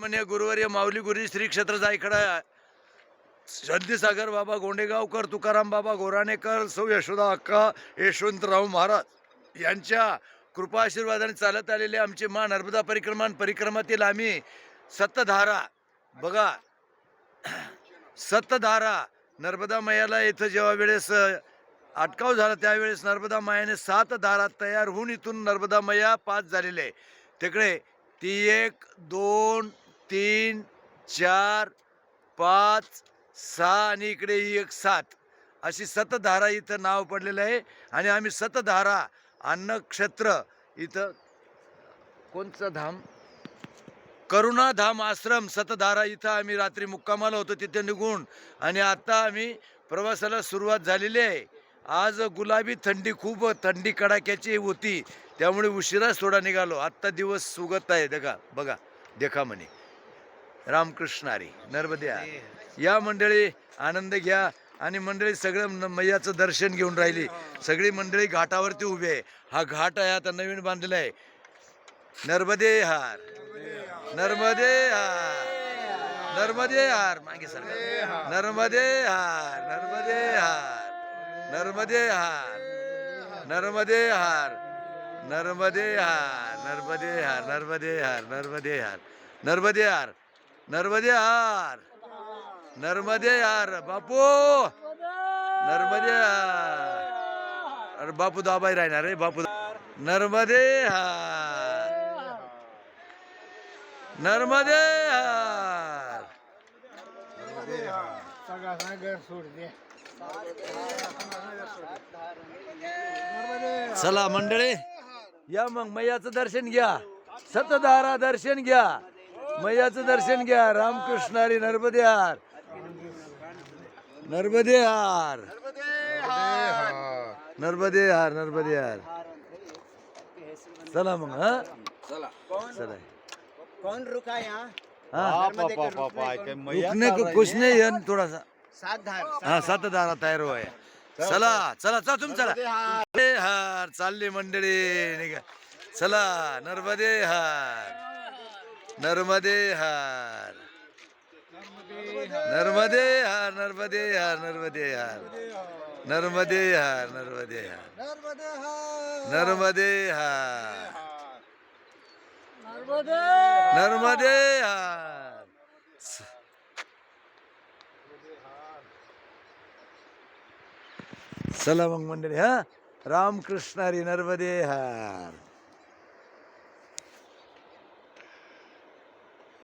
सन्मान्य गुरुवर्य माऊली गुरुजी श्री क्षेत्र जायकडा शांतीसागर बाबा गोंडेगावकर तुकाराम बाबा गोराणेकर सौ यशोदा अक्का यशवंतराव महाराज यांच्या कृपा आशीर्वादाने चालत आलेले आमचे मा नर्मदा परिक्रमा परिक्रमातील आम्ही सतधारा बघा सतधारा नर्मदा मैयाला इथं जेव्हा वेळेस अटकाव झाला त्यावेळेस नर्मदा मयाने सात धारा तयार होऊन इथून नर्मदा मैया पाच झालेले आहे. तिकडे ती एक दोन तीन चार पाच सहा आणि इकडे ही एक सात. अशी सतधारा इथं नाव पडलेलं आहे. आणि आम्ही सतधारा अन्नक्षेत्र इथं कोणचं धाम? करुणाधाम आश्रम सतधारा इथं आम्ही रात्री मुक्कामाला होतो तिथे निघून. आणि आता आम्ही प्रवासाला सुरुवात झालेली आहे. आज गुलाबी थंडी खूप थंडी कडाक्याची होती. त्यामुळे उशिराच थोडा निघालो. आत्ता दिवस सुगत आहे देखा बघा देखा म्हणे. रामकृष्णारी नर्मद्या या मंडळी आनंद घ्या आणि मंडळी सगळं मैयाचं दर्शन घेऊन राहिली सगळी मंडळी घाटावरती उभी आहे हा घाट आहे आता नवीन बांधलेला आहे नर्मदे हार नर्मदे हार नर्मदे हार मागे सर नर्मदे हार नर्मदे हार नर्मदे हार नर्मदे हार नर्मदे हार नर्मदे हार नर्मदे हार नर्मदे हार नर्मदे हार नर्मदे हार नर्मदे हार बापू. नर्मदे हार अरे बापू दाबाई राहणार रे बापू. नर्मदे हार नर्मदे हार चला मंडळी या मग मैयाचं दर्शन घ्या. सतधारा दर्शन घ्या. मैयाचं दर्शन घ्या. रामकृष्णारी नर्मदे हार नर्मदे हार नर्मदे हार नर्मदे हार चला मग हा? चला. कौन रुका यहाँ हाँ. नर्मदे के रुकने कुछ नहीं है थोड़ा सा सात धार हा सातधारा तयार व्हाय चला चला चला. तुम्ही चला. नर्मदे हार चालली मंडळी निघा. चला नर्मदे हार नर्मदे हार. नर्मदे हार नर्मदे हार नर्मदे हार. नर्मदे हार नर्मदे हार. नर्मदे हार. नर्मदे हार. चला मग मंडळी हा? रामकृष्णारी नर्मदे हार.